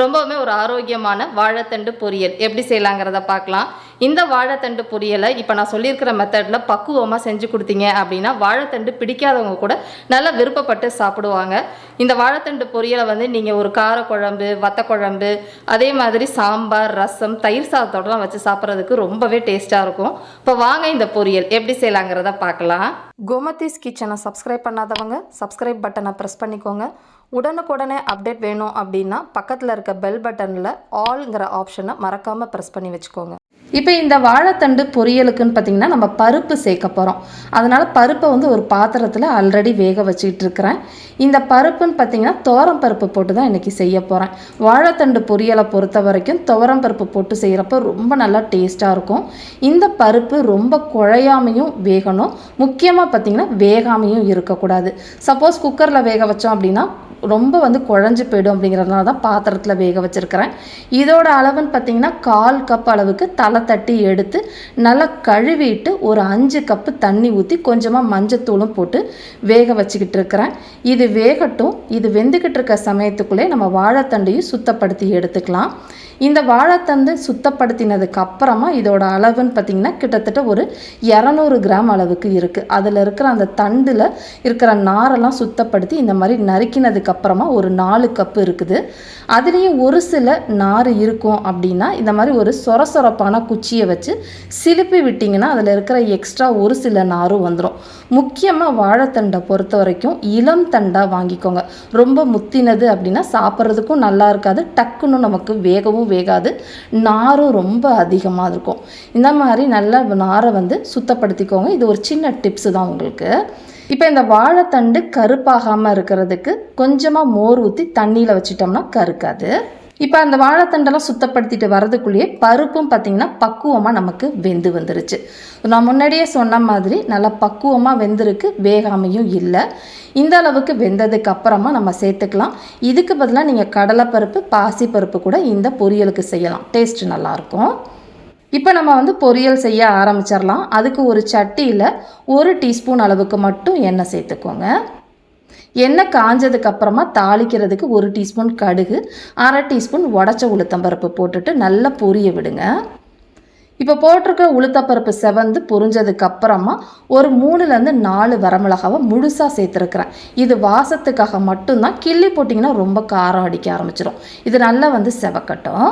ரொம்பவுமே ஒரு ஆரோக்கியமான வாழைத்தண்டு பொரியல். எப்படி செய்யலாங்கிறத பார்க்கலாம். இந்த வாழைத்தண்டு பொரியலை இப்போ நான் சொல்லியிருக்கிற மெத்தடில் பக்குவமாக செஞ்சு கொடுத்தீங்க அப்படின்னா வாழைத்தண்டு பிடிக்காதவங்க கூட நல்லா விருப்பப்பட்டு சாப்பிடுவாங்க. இந்த வாழைத்தண்டு பொரியலை வந்து நீங்கள் ஒரு காரக்குழம்பு வத்த குழம்பு அதே மாதிரி சாம்பார் ரசம் தயிர் சாதத்தோடலாம் வச்சு சாப்பிட்றதுக்கு ரொம்பவே டேஸ்ட்டாக இருக்கும். இப்போ வாங்க இந்த பொரியல். எப்படி செய்யலாங்கிறத பார்க்கலாம். கோமதிஸ் கிச்சனை சப்ஸ்கிரைப் பண்ணாதவங்க சப்ஸ்கிரைப் பட்டனை ப்ரெஸ் பண்ணிக்கோங்க. உடனுக்குடனே அப்டேட் வேணும் அப்படின்னா பக்கத்தில் இருக்க பெல் பட்டனில் ஆல்ங்கிற ஆப்ஷனை மறக்காமல் ப்ரெஸ் பண்ணி வச்சுக்கோங்க. இப்போ இந்த வாழைத்தண்டு பொரியலுக்குன்னு பார்த்தீங்கன்னா நம்ம பருப்பு சேர்க்க போகிறோம் அதனால் பருப்பை வந்து ஒரு பாத்திரத்தில் ஆல்ரெடி வேக வச்சுக்கிட்டு இருக்கிறேன். இந்த பருப்புன்னு பார்த்தீங்கன்னா துவரம் பருப்பு போட்டு தான் இன்றைக்கி செய்ய போகிறேன் வாழைத்தண்டு பொரியலை பொறுத்த வரைக்கும் துவரம் பருப்பு போட்டு செய்கிறப்ப ரொம்ப நல்லா டேஸ்ட்டாக இருக்கும். இந்த பருப்பு ரொம்ப குழையாமையும் வேகணும். முக்கியமாக பார்த்தீங்கன்னா வேகாமையும் இருக்கக்கூடாது. சப்போஸ் குக்கரில் வேக வச்சோம் அப்படின்னா ரொம்ப வந்து குழஞ்சு போயிடும் அப்படிங்கிறதுனால தான் பாத்திரத்தில் வேக வச்சுருக்கிறேன். இதோட அளவுன்னு பார்த்தீங்கன்னா கால் கப் அளவுக்கு தலை தட்டி எடுத்து நல்லா கழுவிட்டு ஒரு அஞ்சு கப்பு தண்ணி ஊற்றி கொஞ்சமாக மஞ்சத்தூளும் போட்டு வேக வச்சுக்கிட்டு இருக்கிறேன். இது வேகட்டும். இது வெந்துக்கிட்டு இருக்க சமயத்துக்குள்ளே நம்ம வாழைத்தண்டையும் சுத்தப்படுத்தி எடுத்துக்கலாம். இந்த வாழைத்தண்டு சுத்தப்படுத்தினதுக்கு அப்புறமா இதோட அளவுன்னு பார்த்திங்கன்னா கிட்டத்தட்ட ஒரு இரநூறு கிராம் அளவுக்கு இருக்குது அதில் இருக்கிற அந்த தண்டில் இருக்கிற நாரெல்லாம் சுத்தப்படுத்தி இந்த மாதிரி நறுக்கினதுக்கு அப்புறமா ஒரு நாலு கப்பு இருக்குது. அதுலேயும் ஒரு சில நார் இருக்கும் அப்படின்னா இந்த மாதிரி ஒரு சொர சொரப்பான குச்சியை வச்சு சிலுப்பி விட்டிங்கன்னா அதில் இருக்கிற எக்ஸ்ட்ரா ஒரு சில நாரும் வந்துடும் முக்கியமாக வாழைத்தண்டை பொறுத்த வரைக்கும் இளம் தண்டாக வாங்கிக்கோங்க. ரொம்ப முத்தினது அப்படின்னா சாப்பிட்றதுக்கும் நல்லா இருக்காது. டக்குன்னு நமக்கு வேகவும் வேகாது. நாரும் ரொம்ப அதிகமாக இருக்கும். இந்த மாதிரி நல்ல நாரை வந்து சுத்தப்படுத்திக்கோங்க. இது ஒரு சின்ன டிப்ஸு தான் உங்களுக்கு. இப்போ இந்த வாழைத்தண்டு கருப்பாகாமல் இருக்கிறதுக்கு கொஞ்சமாக மோர் ஊற்றி தண்ணியில் வச்சிட்டோம்னா கருக்காது. இப்போ அந்த வாழைத்தண்டெல்லாம் சுத்தப்படுத்திட்டு வரதுக்குள்ளேயே பருப்பும் பார்த்திங்கன்னா பக்குவமாக நமக்கு வெந்து வந்துருச்சு. நான் முன்னாடியே சொன்ன மாதிரி நல்லா பக்குவமாக வெந்திருக்கு வேகாமையும் இல்லை. இந்த அளவுக்கு வெந்ததுக்கு அப்புறமா நம்ம சேர்த்துக்கலாம். இதுக்கு பதிலாக நீங்கள் கடலைப்பருப்பு பாசிப்பருப்பு கூட இந்த பொரியலுக்கு செய்யலாம். டேஸ்ட் நல்லாயிருக்கும். இப்போ நம்ம வந்து பொரியல் செய்ய ஆரம்பிச்சிடலாம். அதுக்கு ஒரு சட்டியில் ஒரு டீஸ்பூன் அளவுக்கு மட்டும் எண்ணெய் சேர்த்துக்கோங்க. எண்ணெய் காஞ்சதுக்கு அப்புறமா தாளிக்கிறதுக்கு ஒரு டீஸ்பூன் கடுகு அரை டீஸ்பூன் உடச்ச உளுத்தம்பருப்பு போட்டுட்டு நல்லா பொரிய விடுங்க. இப்போ போட்டிருக்க உளுத்தப்பருப்பு செவந்து பொரிஞ்சதுக்கு அப்புறமா ஒரு மூணுலேருந்து நாலு வரமிளகாவை முழுசாக சேர்த்துருக்குறேன். இது வாசத்துக்காக மட்டும்தான். கிள்ளி போட்டிங்கன்னா ரொம்ப காரம் அடிக்க ஆரம்பிச்சிடும் இது நல்லா வந்து செவக்கட்டும்.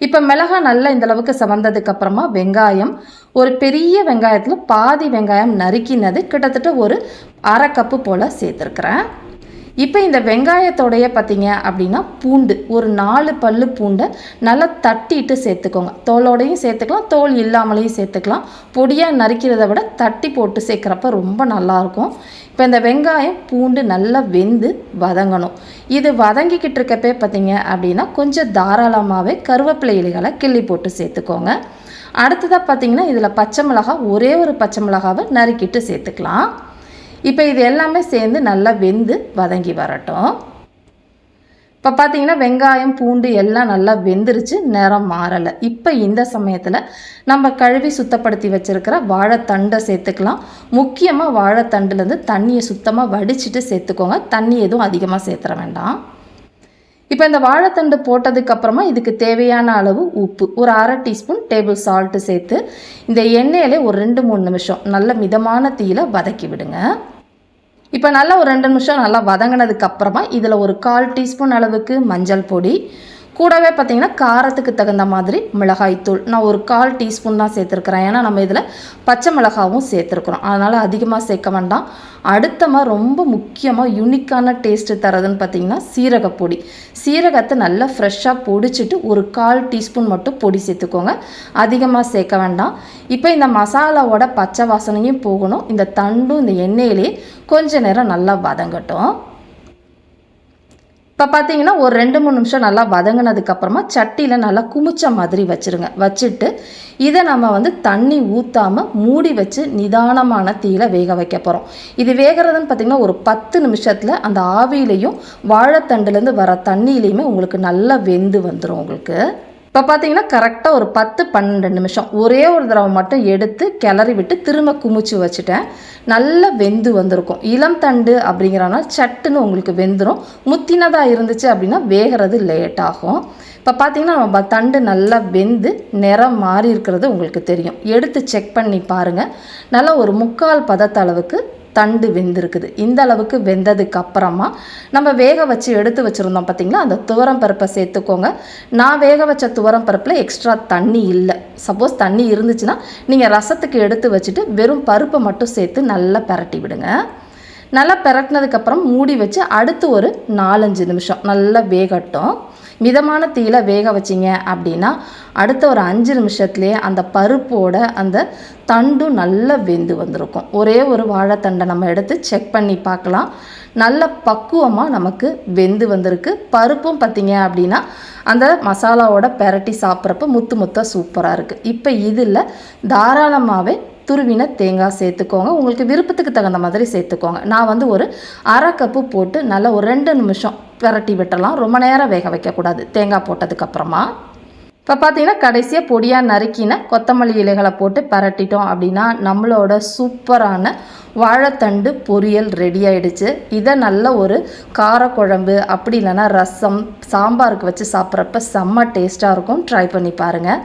இப்போ மிளகா நல்லா இந்த அளவுக்கு செவந்ததுக்கு அப்புறமா வெங்காயம் ஒரு பெரிய வெங்காயத்தில் பாதி வெங்காயம் நறுக்கினது கிட்டத்தட்ட ஒரு அரை கப்பு போல் சேர்த்துருக்குறேன். இப்போ இந்த வெங்காயத்தோடைய பார்த்தீங்க அப்படின்னா பூண்டு ஒரு நாலு பல்லு பூண்டை நல்லா தட்டிட்டு சேர்த்துக்கோங்க. தோலோடையும் சேர்த்துக்கலாம் தோல் இல்லாமலையும் சேர்த்துக்கலாம். பொடியாக நறுக்கிறத விட தட்டி போட்டு சேர்க்குறப்ப ரொம்ப நல்லாயிருக்கும் இப்போ இந்த வெங்காயம் பூண்டு நல்லா வெந்து வதங்கணும். இது வதங்கிக்கிட்டு இருக்கப்பே பார்த்தீங்க அப்படின்னா கொஞ்சம் தாராளமாகவே கருவேப்பிலை இலைகளை கிள்ளி போட்டு சேர்த்துக்கோங்க. அடுத்ததாக பார்த்தீங்கன்னா இதில் பச்சை மிளகா ஒரே ஒரு பச்சை மிளகாவை நறுக்கிட்டு சேர்த்துக்கலாம். இப்போ இது எல்லாமே சேர்ந்து நல்லா வெந்து வதங்கி வரட்டும். இப்போ பார்த்தீங்கன்னா வெங்காயம் பூண்டு எல்லாம் நல்லா வெந்துருச்சு நிறம் மாறலை. இப்போ இந்த சமயத்தில் நம்ம கழுவி சுத்தப்படுத்தி வச்சுருக்கிற வாழைத்தண்டை சேர்த்துக்கலாம். முக்கியமாக வாழைத்தண்டுலேருந்து தண்ணியை சுத்தமாக வடிச்சிட்டு சேர்த்துக்கோங்க. தண்ணி எதுவும் அதிகமாக சேர்த்துற வேண்டாம். இப்போ இந்த வாழைத்தண்டு போட்டதுக்கு அப்புறமா இதுக்கு தேவையான அளவு உப்பு ஒரு அரை டீஸ்பூன் டேபிள் சால்ட்டு சேர்த்து இந்த எண்ணெயிலே ஒரு ரெண்டு மூணு நிமிஷம் நல்ல மிதமான தீயில வதக்கி விடுங்க. இப்போ நல்லா ஒரு ரெண்டு நிமிஷம் நல்லா வதங்கினதுக்கு அப்புறமா இதில் ஒரு கால் டீஸ்பூன் அளவுக்கு மஞ்சள் பொடி கூடவே பார்த்தீங்கன்னா காரத்துக்கு தகுந்த மாதிரி மிளகாய்த்தூள். நான் ஒரு கால் டீஸ்பூன் தான் சேர்த்துருக்குறேன். ஏன்னா நம்ம இதில் பச்சை மிளகாவும் சேர்த்துருக்குறோம். அதனால் அதிகமாக சேர்க்க வேண்டாம். அடுத்தமாக ரொம்ப முக்கியமாக யூனிக்கான டேஸ்ட்டு தரதுன்னு பார்த்தீங்கன்னா சீரகப்பொடி சீரகத்தை நல்லா ஃப்ரெஷ்ஷாக பொடிச்சிட்டு ஒரு கால் டீஸ்பூன் மட்டும் பொடி சேர்த்துக்கோங்க. அதிகமாக சேர்க்க வேண்டாம். இப்போ இந்த மசாலாவோட பச்சை வாசனையும் போகணும். இந்த தண்டும் இந்த எண்ணெயிலே கொஞ்ச நேரம் நல்லா வதங்கட்டும். இப்போ பார்த்தீங்கன்னா ஒரு ரெண்டு மூணு நிமிஷம் நல்லா வதங்கினதுக்கப்புறமா சட்டியில் நல்லா குமிச்ச மாதிரி வச்சுருங்க. வச்சுட்டு இதை நம்ம வந்து தண்ணி ஊற்றாமல் மூடி வச்சு நிதானமான தீயில வேக வைக்க போகிறோம் இது வேகிறதுன்னு பார்த்திங்கன்னா ஒரு பத்து நிமிஷத்தில் அந்த ஆவியிலையும் வாழைத்தண்டுலேருந்து வர தண்ணியிலையுமே உங்களுக்கு நல்லா வெந்து வந்துடும் உங்களுக்கு. இப்போ பார்த்தீங்கன்னா கரெக்டாக ஒரு பத்து பன்னெண்டு நிமிஷம். ஒரே ஒரு தடவை மட்டும் எடுத்து கிளறி விட்டு திரும்ப குமிச்சு வச்சுட்டேன். நல்லா வெந்து வந்திருக்கும். இளம் தண்டு அப்படிங்கிறனால சட்டுன்னு உங்களுக்கு வெந்துடும் முத்தினதாக இருந்துச்சு அப்படின்னா வேகிறது லேட் ஆகும். இப்போ பார்த்தீங்கன்னா நம்ம தண்டு நல்லா வெந்து நிறம் மாறி இருக்கிறது உங்களுக்கு தெரியும். எடுத்து செக் பண்ணி பாருங்கள் நல்லா ஒரு முக்கால் பதத்த அளவுக்கு தண்டு வெந்திருக்குது. இந்த அளவுக்கு வெந்ததுக்கு அப்புறமா நம்ம வேக வச்சு எடுத்து வச்சுருந்தோம் பார்த்தீங்களா அந்த துவரம் பருப்பை சேர்த்துக்கோங்க. நான் வேக வச்ச துவரம் பருப்பில் எக்ஸ்ட்ரா தண்ணி இல்லை. சப்போஸ் தண்ணி இருந்துச்சுன்னா நீங்கள் ரசத்துக்கு எடுத்து வச்சுட்டு வெறும் பருப்பை மட்டும் சேர்த்து நல்லா பிரட்டி விடுங்க. நல்லா பிரட்டினதுக்கப்புறம் மூடி வச்சு அடுத்து ஒரு நாலஞ்சு நிமிஷம் நல்லா வேகட்டும். மிதமான தீயில வேக வச்சிங்க அப்படின்னா அடுத்த ஒரு அஞ்சு நிமிஷத்துலேயே அந்த பருப்போட அந்த தண்டும் நல்லா வெந்து வந்திருக்கும். ஒரே ஒரு வாழைத்தண்டை நம்ம எடுத்து செக் பண்ணி பார்க்கலாம். நல்ல பக்குவமாக நமக்கு வெந்து வந்திருக்கு. பருப்பும் பார்த்தீங்க அப்படின்னா அந்த மசாலாவோட பெரட்டி சாப்பிட்றப்ப முத்து முத்தாக சூப்பராக இருக்குது இப்போ இதில் தாராளமாகவே துருவின தேங்காய் சேர்த்துக்கோங்க. உங்களுக்கு விருப்பத்துக்கு தகுந்த மாதிரி சேர்த்துக்கோங்க. நான் வந்து ஒரு அரை கப்பு போட்டு நல்லா ஒரு ரெண்டு நிமிஷம் பிரட்டி விட்டலாம் ரொம்ப நேரம் வேக வைக்கக்கூடாது. தேங்காய் போட்டதுக்கப்புறமா இப்போ பார்த்தீங்கன்னா கடைசியாக பொடியாக நறுக்கின கொத்தமல்லி இலைகளை போட்டு பரட்டிட்டோம் அப்படின்னா நம்மளோட சூப்பரான வாழைத்தண்டு பொரியல் ரெடி ஆயிடுச்சு. இதை நல்ல ஒரு காரக்குழம்பு அப்படி இல்லைன்னா ரசம் சாம்பாருக்கு வச்சு சாப்பிட்றப்ப செம்ம டேஸ்ட்டாக இருக்கும். ட்ரை பண்ணி பாருங்கள்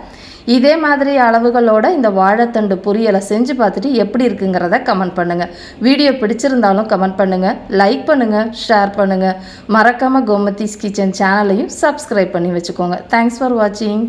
இதே மாதிரி அளவுகளோட இந்த வாழைத்தண்டு பொரியலை செஞ்சு பார்த்துட்டு எப்படி இருக்குங்கிறத கமெண்ட் பண்ணுங்கள் வீடியோ பிடிச்சிருந்தாலும் கமெண்ட் பண்ணுங்கள் லைக் பண்ணுங்கள் ஷேர் பண்ணுங்கள் மறக்காமல் கோமதிஸ் கிச்சன் சேனலையும் சப்ஸ்கிரைப் பண்ணி வச்சுக்கோங்க. தேங்க்ஸ் ஃபார் வாட்சிங்